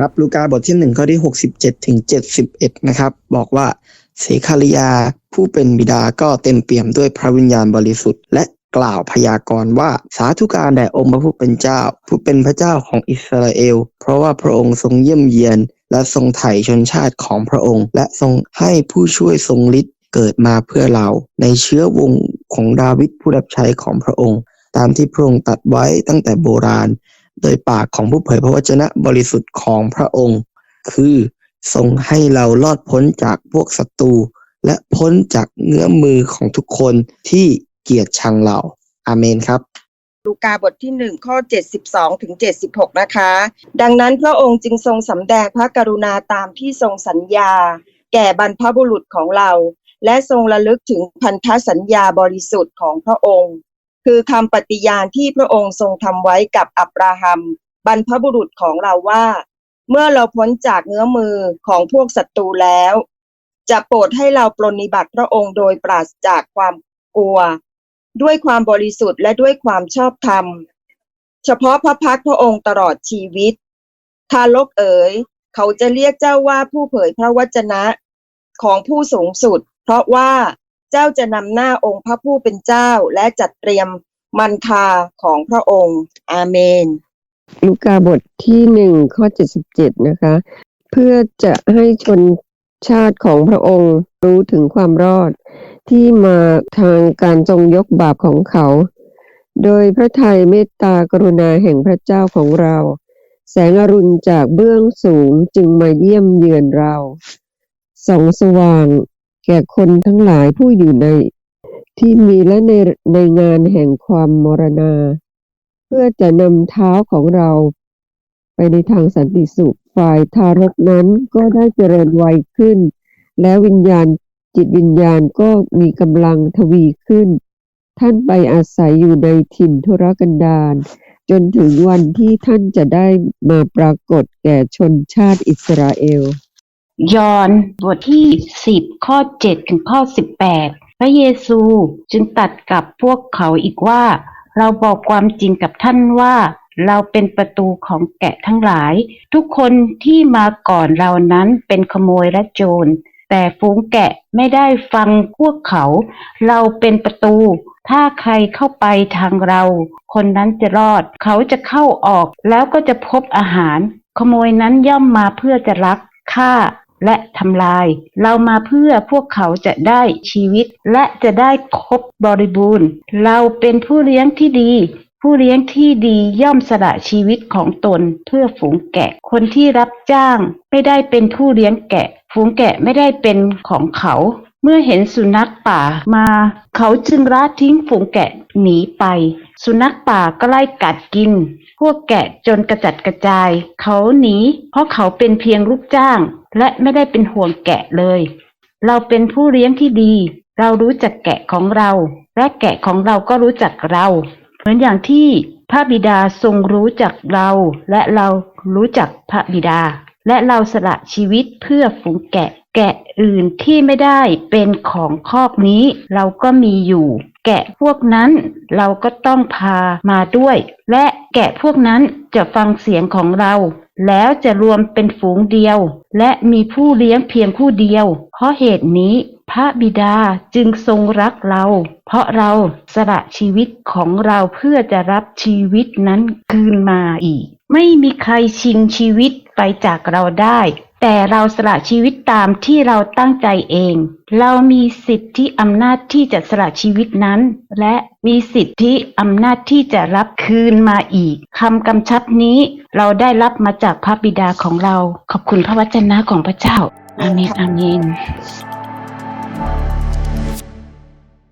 ครับลูกาบทที่หนึ่งข้อที่หกสิบเจ็ดถึงเจ็ดสิบเอ็ดนะครับ บอกว่าเสคาริยาผู้เป็นบิดาก็เต็มเปี่ยมด้วยพระวิญญาณบริสุทธิ์และกล่าวพยากรณ์ว่าสาธุการแด่องค์พระผู้เป็นเจ้า ผู้เป็นพระเจ้าของอิสราเอล เพราะว่าพระองค์ทรงเยี่ยมเยียน และทรงไถ่ชนชาติของพระองค์ และทรงให้ผู้ช่วยทรงฤทธิ์เกิดมาเพื่อเรา ในเชื้อวงของดาวิดผู้รับใช้ของพระองค์ ตามที่พระองค์ตัดไว้ตั้งแต่โบราณ โดยปากของผู้เผยพระวจนะบริสุทธิ์ของพระองค์ คือทรงให้เรารอดพ้นจากพวกศัตรูและพ้นจากเงื้อมมือของทุกคนที่เกลียดชังเรา อาเมนครับลูกาบทที่หนึ่งข้อเจ็ดสิบสองถึงเจ็ดสิบหกนะคะ ดังนั้นพระองค์จึงทรงสำแดงพระกรุณาตามที่ทรงสัญญา แก่บรรพบุรุษของเรา และทรงระลึกถึงพันธสัญญาบริสุทธิ์ของพระองค์ คือคำปฏิญาณที่พระองค์ทรงทำไว้กับอับราฮัม บรรพบุรุษของเราว่า เมื่อเราพ้นจากเงื้อมือของพวกศัตรูแล้ว จะโปรดให้เราปรนนิบัติพระองค์โดยปราศจากความกลัว ด้วยความบริสุทธิ์และด้วยความชอบธรรม เฉพาะพระพักตร์พระองค์ตลอดชีวิต ทารกเอ๋ย เขาจะเรียกเจ้าว่าผู้เผยพระวจนะของผู้สูงสุด เพราะว่า เจ้าจะนำหน้าองค์พระผู้เป็นเจ้าและจัดเตรียมมันคาของพระองค์ อาเมน ลูกาบทที่หนึ่งข้อเจ็ดสิบเจ็ดนะคะ เพื่อจะให้ชนชาติของพระองค์รู้ถึงความรอด ที่มาทางการทรงยกบาปของเขา โดยพระทัยเมตตากรุณาแห่งพระเจ้าของเรา แสงอรุณจากเบื้องสูงจึงมาเยี่ยมเยือนเราส่องสว่าง ก่คนทั้งหลายผู้อยู่ในที่มีและในในงานแห่งความมรณา เพื่อจะนำเท้าของเราไปในทางสันติสุขฝ่ายทารกนั้นก็ได้เจริญวัยขึ้น และวิญญาณจิตวิญญาณก็มีกำลังทวีขึ้น ท่านไปอาศัยอยู่ในถิ่นทุรกันดารจนถึงวันที่ท่านจะได้มาปรากฏแก่ชนชาติอิสราเอล ยอห์นบทที่สิบข้อเจ็ดถึงข้อสิบแปดพระเยซูจึงตัดกับพวกเขาอีกว่า เราบอกความจริงกับท่านว่า เราเป็นประตูของแกะทั้งหลาย ทุกคนที่มาก่อนเรานั้นเป็นขโมยและโจร แต่ฝูงแกะไม่ได้ฟังพวกเขา เราเป็นประตู ถ้าใครเข้าไปทางเรา คนนั้นจะรอด เขาจะเข้าออกแล้วก็จะพบอาหาร ขโมยนั้นย่อมมาเพื่อจะลักฆ่า และทำลาย เรามาเพื่อพวกเขาจะได้ชีวิต และจะได้ครบบริบูรณ์ เราเป็นผู้เลี้ยงที่ดี ผู้เลี้ยงที่ดีย่อมสละชีวิตของตนเพื่อฝูงแกะ คนที่รับจ้างไม่ได้เป็นผู้เลี้ยงแกะ ฝูงแกะไม่ได้เป็นของเขา เมื่อเห็นสุนัขป่ามา เขาจึงละทิ้งฝูงแกะ หนีไป สุนัขป่าก็ไล่กัดกิน พวกแกะจนกระจัดกระจาย เขาหนีเพราะเขาเป็นเพียงลูกจ้าง และไม่ได้เป็นห่วงแกะเลย เราเป็นผู้เลี้ยงที่ดี เรารู้จักแกะของเรา และแกะของเราก็รู้จักเรา เหมือนอย่างที่พระบิดาทรงรู้จักเรา และเรารู้จักพระบิดา และเราสละชีวิตเพื่อฝูงแกะ แกะอื่นที่ไม่ได้เป็นของคอกนี้เราก็มีอยู่ แกะพวกนั้นเราก็ต้องพามาด้วย และแกะพวกนั้นจะฟังเสียงของเรา แล้วจะรวมเป็นฝูงเดียว และมีผู้เลี้ยงเพียงผู้เดียว เพราะเหตุนี้พระบิดาจึงทรงรักเรา เพราะเราสละชีวิตของเราเพื่อจะรับชีวิตนั้นคืนมาอีก ไม่มีใครชิงชีวิตไปจากเราได้ แต่เราสละชีวิตตามที่เราตั้งใจเอง เรามีสิทธิอำนาจที่จะสละชีวิตนั้น และมีสิทธิอำนาจที่จะรับคืนมาอีกคำกำชับนี้เราได้รับมาจากพระบิดาของเรา ขอบคุณพระวจนะของพระเจ้าอาเมนอาเมน